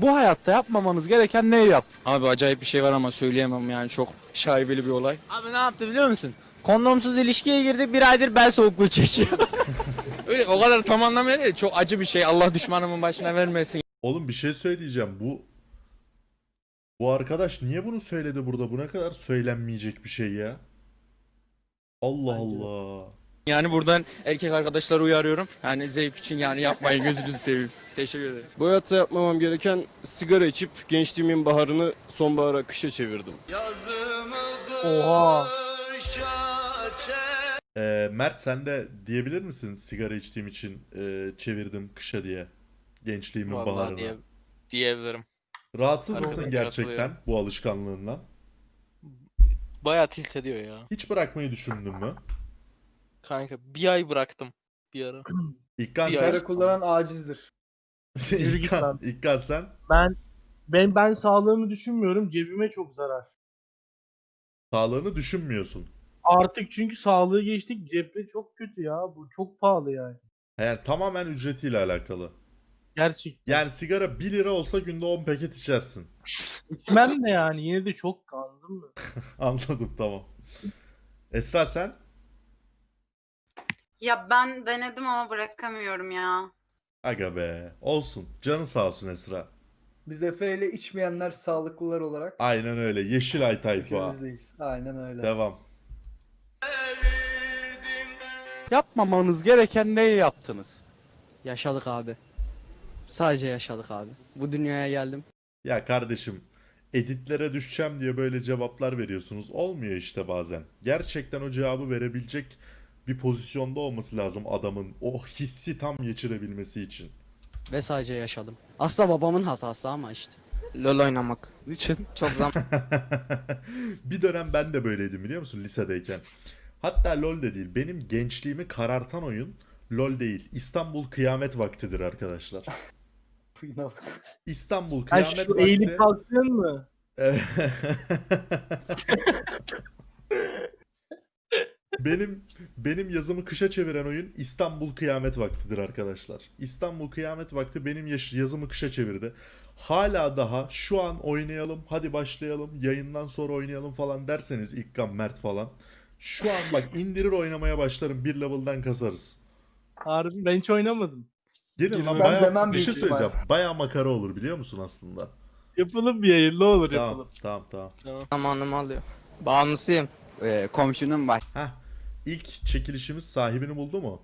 Bu hayatta yapmamanız gereken neyi yap? Abi acayip bir şey var ama söyleyemem yani çok şaibeli bir olay. Abi ne yaptı biliyor musun? Kondomsuz ilişkiye girdi bir aydır bel soğukluğu çekiyor. Öyle o kadar tam anlamıyla değil çok acı bir şey Allah düşmanımın başına vermesin. Oğlum bir şey söyleyeceğim. Bu bu arkadaş niye bunu söyledi burada? Bu ne kadar söylenmeyecek bir şey ya? Allah Allah. Yani buradan erkek arkadaşları uyarıyorum. Yani zevk için yani yapmayın gözünüzü seveyim. Teşekkür ederim. Bu hayatta yapmamam gereken sigara içip gençliğimin baharını sonbahara kışa çevirdim. Oha. Ee, Mert sen de diyebilir misin sigara içtiğim için e, çevirdim kışa diye gençliğimin Vallahi baharını. diye, diyebilirim. Rahatsız Arkadaşlar mısın gerçekten katılıyorum. bu alışkanlığından? Bayağı tilt ediyor ya. Hiç bırakmayı düşündün mü? Kanka bir ay bıraktım bir ara. İlkan Bir sen, ay. Sigara kullanan acizdir. Yürü git İlkan, lan. İlkan sen Ben ben ben sağlığımı düşünmüyorum. Cebime çok zarar. sağlığını düşünmüyorsun. Artık çünkü sağlığı geçtik. Cepte çok kötü ya. Bu çok pahalı yani. Yani tamamen ücretiyle alakalı. Gerçekten. Yani sigara 1 lira olsa günde 10 paket içersin. İçmem de yani. Yine de çok anladın mı? Anladım tamam. Esra sen? Ya ben denedim ama bırakamıyorum ya. Aga be. Olsun. Canın sağ olsun Esra. Biz Efe ile içmeyenler sağlıklılar olarak Aynen öyle. Yeşilay tayfa. ülkemizdeyiz. Aynen öyle. Devam. Yapmamanız gereken neyi yaptınız? yaşadık abi. Sadece yaşadık abi. Bu dünyaya geldim. Ya kardeşim editlere düşeceğim diye böyle cevaplar veriyorsunuz. Olmuyor işte bazen. Gerçekten o cevabı verebilecek bir pozisyonda olması lazım adamın. O hissi tam geçirebilmesi için. Ve sadece yaşadım. Aslında babamın hatası ama işte. LOL oynamak. Niçin? Çok zaman bir dönem ben de böyleydim biliyor musun lisedeyken. Hatta LoL de değil. Benim gençliğimi karartan oyun LoL değil. İstanbul Kıyamet Vaktidir arkadaşlar. İstanbul Ha Kıyamet şu Vakti. eğilip kalktın mı? Benim benim yazımı kışa çeviren oyun İstanbul Kıyamet Vaktidir arkadaşlar. İstanbul Kıyamet Vakti benim yaş- yazımı kışa çevirdi. Hala daha şu an oynayalım, hadi başlayalım, yayından sonra oynayalım falan derseniz İlkan Mert falan. Şu an bak indirir oynamaya başlarım, bir level'dan kasarız. Harbi ben hiç oynamadım. Gelin lan Ben bayağı demem bir şey büyük söyleyeceğim. Bayağı makara olur biliyor musun aslında? Yapalım bir yayın ne olur Tamam, yapalım. tamam, tamam. zamanımı alıyor. Bağımlısıyım. komşunun var. Heh. İlk çekilişimiz sahibini buldu mu?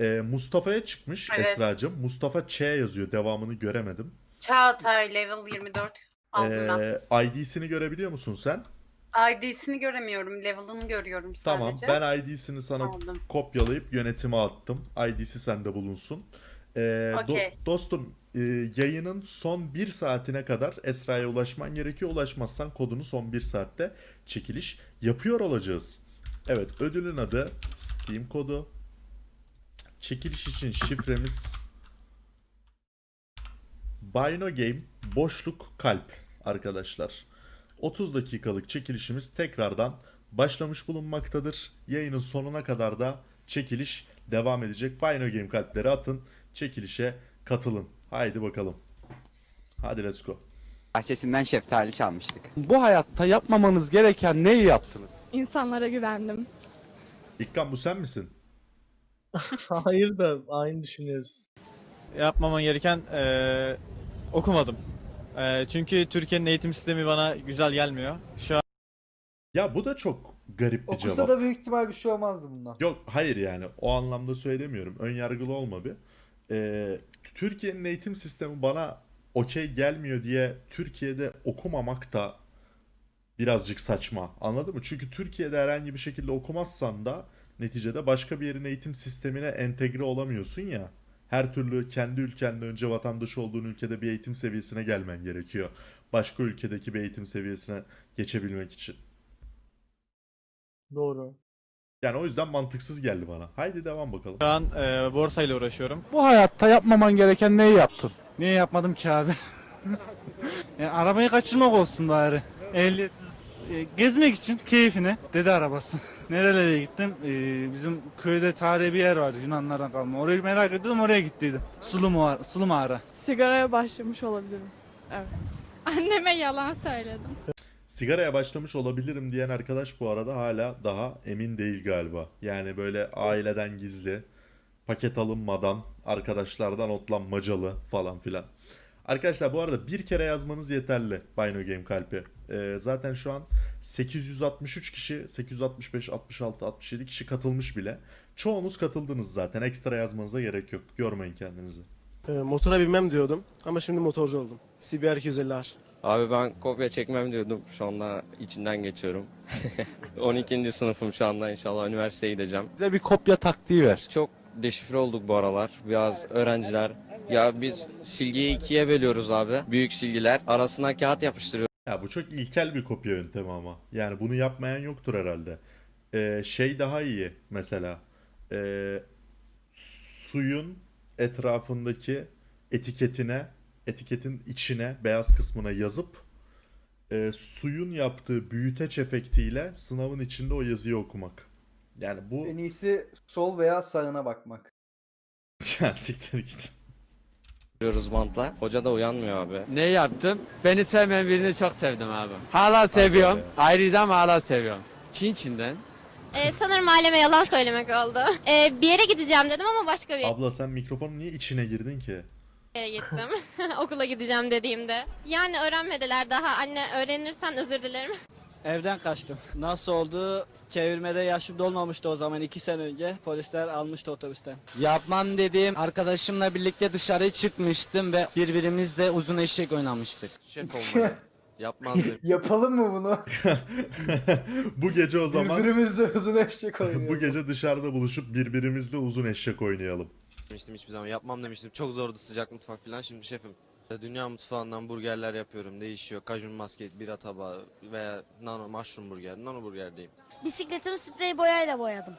Ee, Mustafa'ya çıkmış Evet. Esra'cığım. Mustafa Ç yazıyor. Devamını göremedim. Çağatay level 24 aldım ben. Ee, ID'sini görebiliyor musun sen? ID'sini göremiyorum. Level'ını görüyorum Tamam. sadece. Ben ID'sini sana Aldım. kopyalayıp yönetime attım. ID'si sende bulunsun. Ee, do- Okey. dostum e, yayının son bir saatine kadar Esra'ya ulaşman gerekiyor. Ulaşmazsan kodunu son bir saatte çekiliş yapıyor olacağız. Evet ödülün adı Steam kodu. Çekiliş için şifremiz Bino Game boşluk kalp arkadaşlar. 30 dakikalık çekilişimiz tekrardan başlamış bulunmaktadır. Yayının sonuna kadar da çekiliş devam edecek. Bino Game kalpleri atın. Çekilişe katılın. Haydi bakalım. Hadi let's go. Bahçesinden şeftali çalmıştık. Bu hayatta yapmamanız gereken neyi yaptınız? İnsanlara güvendim. İlkan bu sen misin? Hayır da aynı düşünüyoruz. Yapmamam gereken eee, okumadım. Eee, çünkü Türkiye'nin eğitim sistemi bana güzel gelmiyor. Şu an Ya bu da çok garip bir Okusa cevap. da büyük ihtimal bir şey olmazdı bundan. Yok hayır yani o anlamda söylemiyorum. Ön yargılı olma bir. Ee, Türkiye'nin eğitim sistemi bana okey gelmiyor diye Türkiye'de okumamak da birazcık saçma. Anladın mı? Çünkü Türkiye'de herhangi bir şekilde okumazsan da neticede başka bir yerin eğitim sistemine entegre olamıyorsun ya. Her türlü kendi ülkende önce vatandaş olduğun ülkede bir eğitim seviyesine gelmen gerekiyor. Başka ülkedeki bir eğitim seviyesine geçebilmek için. Doğru. Yani o yüzden mantıksız geldi bana. Haydi devam bakalım. şu an eee, borsayla uğraşıyorum. Bu hayatta yapmaman gereken neyi yaptın? Niye yapmadım ki abi? yani arabayı kaçırmak olsun bari. Ehliyetsiz e, gezmek için keyfine. Dede arabası. Nerelere gittim? E, bizim köyde tarihi bir yer vardı Yunanlardan kalma. Orayı merak ediyordum oraya gittiydim. Sulu, mağara, Sulu mağara. Sigaraya başlamış olabilirim. Anneme yalan söyledim. Sigaraya başlamış olabilirim diyen arkadaş bu arada hala daha emin değil galiba. Yani böyle aileden gizli, paket alınmadan, arkadaşlardan otlanmacalı falan filan. Arkadaşlar bu arada bir kere yazmanız yeterli Bino Game Kalp'i. Ee, zaten şu an 863 kişi, 865, 66, 67 kişi katılmış bile. Çoğunuz katıldınız zaten. Ekstra yazmanıza gerek yok. Yormayın kendinizi. motora binmem diyordum ama şimdi motorcu oldum. CBR 250R. Abi ben kopya çekmem diyordum. Şu anda içinden geçiyorum. 12. sınıfım şu anda inşallah üniversiteye gideceğim. Bize bir kopya taktiği ver. Çok deşifre olduk bu aralar. Biraz öğrenciler. Ya biz silgiyi ikiye bölüyoruz abi. Büyük silgiler. Arasına kağıt yapıştırıyoruz. Ya bu çok ilkel bir kopya yöntemi ama. Yani bunu yapmayan yoktur herhalde. Ee, şey daha iyi mesela. Ee, suyun etrafındaki etiketine, etiketin içine, beyaz kısmına yazıp e, suyun yaptığı büyüteç efektiyle sınavın içinde o yazıyı okumak. Yani bu... En iyisi sol veya sağına bakmak. Ya siktir git. bantla. Hoca da uyanmıyor abi. Ne yaptım? Beni sevmeyen birini çok sevdim abi. Hala seviyorum. Ayrıca hala seviyorum. Çin Çin'den. Ee, sanırım aileme yalan söylemek oldu. Ee, bir yere gideceğim dedim ama başka bir Abla sen mikrofonun niye içine girdin ki? yere gittim. Okula gideceğim dediğimde. Yani öğrenmediler daha. Anne öğrenirsen özür dilerim. Evden kaçtım. Nasıl oldu? Çevirmede yaşım dolmamıştı o zaman iki sene önce. Polisler almıştı otobüsten. Yapmam dediğim arkadaşımla birlikte dışarı çıkmıştım ve birbirimizle uzun eşek oynamıştık. Şef olmalı. Yapmazdım. Yapalım mı bunu? bu gece o zaman Birbirimizle uzun eşek oynuyoruz. bu gece dışarıda buluşup birbirimizle uzun eşek oynayalım. demiştim hiçbir zaman yapmam demiştim. Çok zordu sıcak mutfak falan. Şimdi şefim. Dünya mutfağından burgerler yapıyorum. Değişiyor. Kajun maske, bira tabağı veya nano mushroom burger. Nano burgerdeyim. Bisikletimi sprey boyayla boyadım.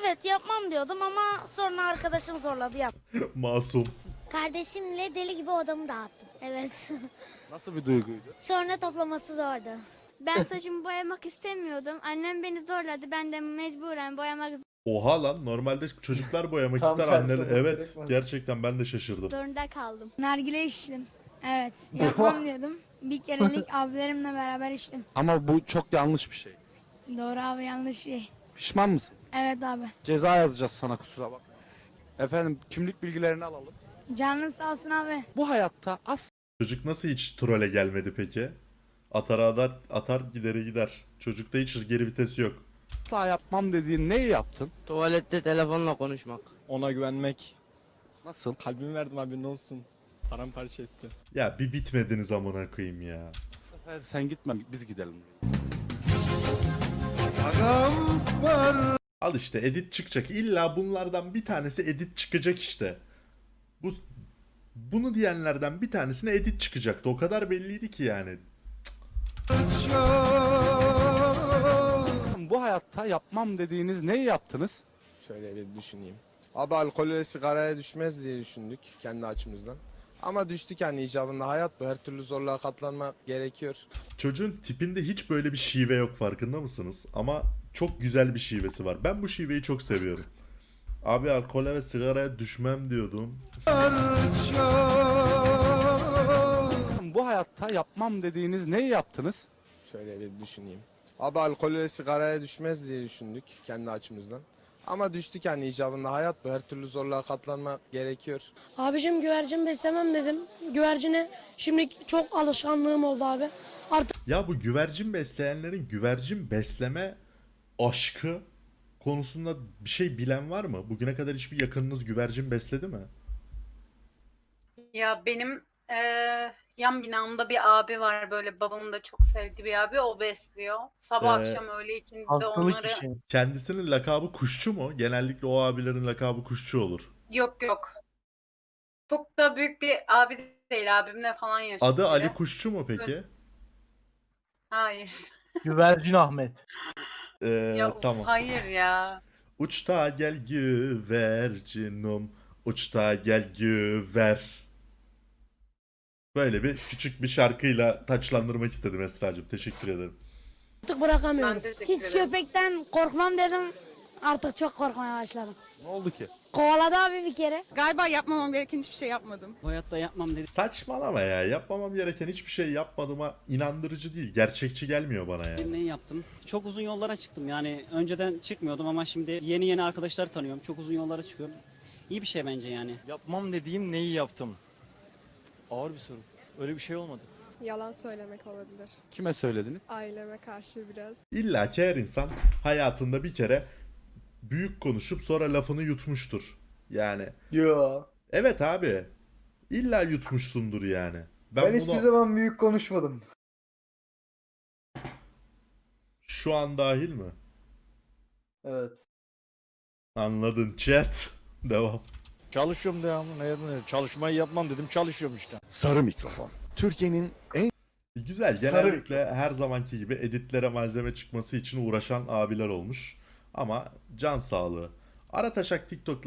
Evet yapmam diyordum ama sonra arkadaşım zorladı yap. Masum. Kardeşimle deli gibi odamı dağıttım. Evet. Nasıl bir duyguydu? Sonra toplaması zordu. Ben saçımı boyamak istemiyordum. Annem beni zorladı. Ben de mecburen boyamak Oha lan normalde çocuklar boyamak Tam ister tersi anneler. olması Evet gerekmez. gerçekten ben de şaşırdım. zorunda kaldım. Nargile içtim. Evet. Yapmam diyordum. Bir kerelik abilerimle beraber içtim. Ama bu çok yanlış bir şey. Doğru abi yanlış şey. Pişman mısın? Evet abi. Ceza yazacağız sana kusura bakma. Efendim kimlik bilgilerini alalım. Canın sağ olsun abi. Bu hayatta asla Çocuk nasıl hiç trole gelmedi peki? Atar atar, atar gideri gider. Çocukta hiç geri vitesi yok. Yapmam dediğin neyi yaptın? Tuvalette telefonla konuşmak. Ona güvenmek. Nasıl? Kalbimi verdim abi ne olsun. Paramparça etti. Ya bir bitmediniz amına koyayım ya. Sefer sen gitme biz gidelim. Al işte edit çıkacak. İlla bunlardan bir tanesi edit çıkacak işte. Bu bunu diyenlerden bir tanesine edit çıkacaktı. O kadar belliydi ki yani. Bu hayatta yapmam dediğiniz neyi yaptınız? Şöyle bir düşüneyim. Abi alkol ve sigaraya düşmez diye düşündük kendi açımızdan. Ama düştük yani icabında hayat bu. Her türlü zorluğa katlanmak gerekiyor. Çocuğun tipinde hiç böyle bir şive yok farkında mısınız? Ama çok güzel bir şivesi var. Ben bu şiveyi çok seviyorum. Abi alkole ve sigaraya düşmem diyordum. Bu hayatta yapmam dediğiniz neyi yaptınız? Şöyle bir düşüneyim. Abi alkol ve sigaraya düşmez diye düşündük kendi açımızdan. Ama düştük yani icabında hayat bu. Her türlü zorluğa katlanmak gerekiyor. Abicim güvercin beslemem dedim. Güvercine şimdi çok alışkanlığım oldu abi. Ya bu güvercin besleyenlerin güvercin besleme aşkı konusunda bir şey bilen var mı? Bugüne kadar hiçbir yakınınız güvercin besledi mi? Ya benim eee, yan binamda bir abi var böyle babamın da çok sevdiği bir abi o besliyor. Sabah Ee, akşam öğle ikindi de Hastalık onları işi. Kendisinin lakabı kuşçu mu? Genellikle o abilerin lakabı kuşçu olur. yok yok. Çok da büyük bir abi değil abimle falan yaşıyor. Adı Ali Kuşçu mu peki? Hayır. Güvercin Ahmet. Ee, Ya tamam. hayır ya. Uçta gel güvercinim, uçta gel güver. Böyle bir küçük bir şarkıyla taçlandırmak istedim Esra'cığım. Teşekkür ederim. Artık bırakamıyorum. Hiç ederim. köpekten korkmam dedim. Artık çok korkmaya başladım. Ne oldu ki? Kovaladı abi bir kere. Galiba yapmamam gereken hiçbir şey yapmadım. Hayatta yapmam dedi. Saçmalama ya. Yapmamam gereken hiçbir şey yapmadığıma inandırıcı değil. Gerçekçi gelmiyor bana ya. Neyi yaptım? Çok uzun yollara çıktım. Yani önceden çıkmıyordum ama şimdi yeni yeni arkadaşlar tanıyorum. Çok uzun yollara çıkıyorum. İyi bir şey bence yani. Yapmam dediğim neyi yaptım? Ağır bir soru. Öyle bir şey olmadı. Yalan söylemek olabilir. Kime söylediniz? Aileme karşı biraz. İlla ki her insan hayatında bir kere büyük konuşup sonra lafını yutmuştur. Yani Yo. evet abi. İlla yutmuşsundur yani. Ben, Ben, hiçbir bunu zaman büyük konuşmadım. şu an dahil mi? Evet. Anladın chat. Devam. Çalışıyorum devamlı. Ne, çalışmayı yapmam dedim. Çalışıyorum işte. Sarı mikrofon. Türkiye'nin en Güzel. Sarı Genellikle her zamanki gibi editlere malzeme çıkması için uğraşan abiler olmuş. Ama can sağlığı. Ara taşak TikTok'lar